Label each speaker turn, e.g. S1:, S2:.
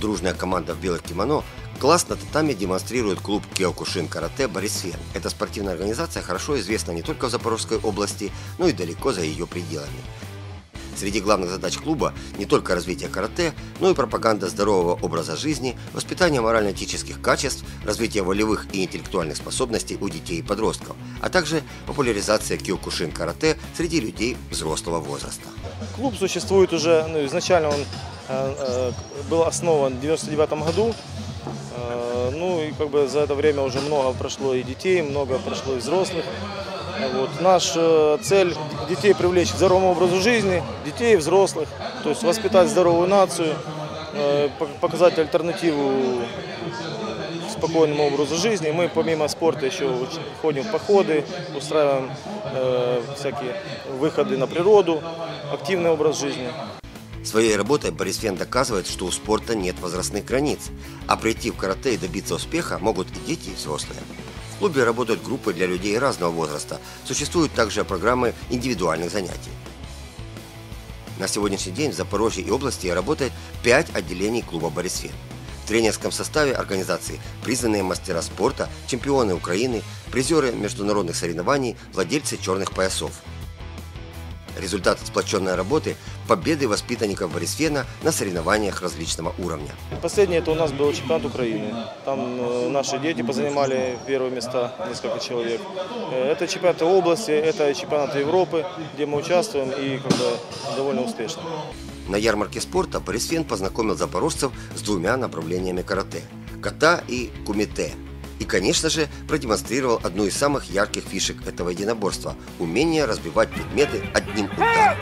S1: Дружная команда в белых кимоно класс на татами демонстрирует клуб Киокушин Карате «Борисфен». Эта спортивная организация хорошо известна не только в Запорожской области, но и далеко за ее пределами. Среди главных задач клуба не только развитие карате, но и пропаганда здорового образа жизни, воспитание морально-этических качеств, развитие волевых и интеллектуальных способностей у детей и подростков, а также популяризация киокушин карате среди людей взрослого возраста.
S2: Клуб существует уже, ну, изначально он был основан в 99 году. Э, ну и как бы за это время уже много прошло и детей, много прошло и взрослых. Вот. Наша цель детей привлечь к здоровому образу жизни, детей и взрослых, то есть воспитать здоровую нацию, э, пок- показать альтернативу спокойному образу жизни. Мы помимо спорта еще ходим в походы, устраиваем э, всякие выходы на природу, активный образ жизни.
S1: Своей работой Борисфен доказывает, что у спорта нет возрастных границ, а прийти в карате и добиться успеха могут и дети, и взрослые. В клубе работают группы для людей разного возраста. Существуют также программы индивидуальных занятий. На сегодняшний день в Запорожье и области работает 5 отделений клуба «Борисфен». В тренерском составе организации признанные мастера спорта, чемпионы Украины, призеры международных соревнований, владельцы черных поясов. Результат сплоченной работы – победы воспитанников Борисфена на соревнованиях различного уровня.
S2: Последний это у нас был чемпионат Украины. Там э, наши дети позанимали первые места, несколько человек. Э, Это чемпионаты области, это чемпионаты Европы, где мы участвуем и как бы, довольно успешно.
S1: На ярмарке спорта Борисфен познакомил запорожцев с двумя направлениями карате – ката и кумите и, конечно же, продемонстрировал одну из самых ярких фишек этого единоборства – умение разбивать предметы одним ударом.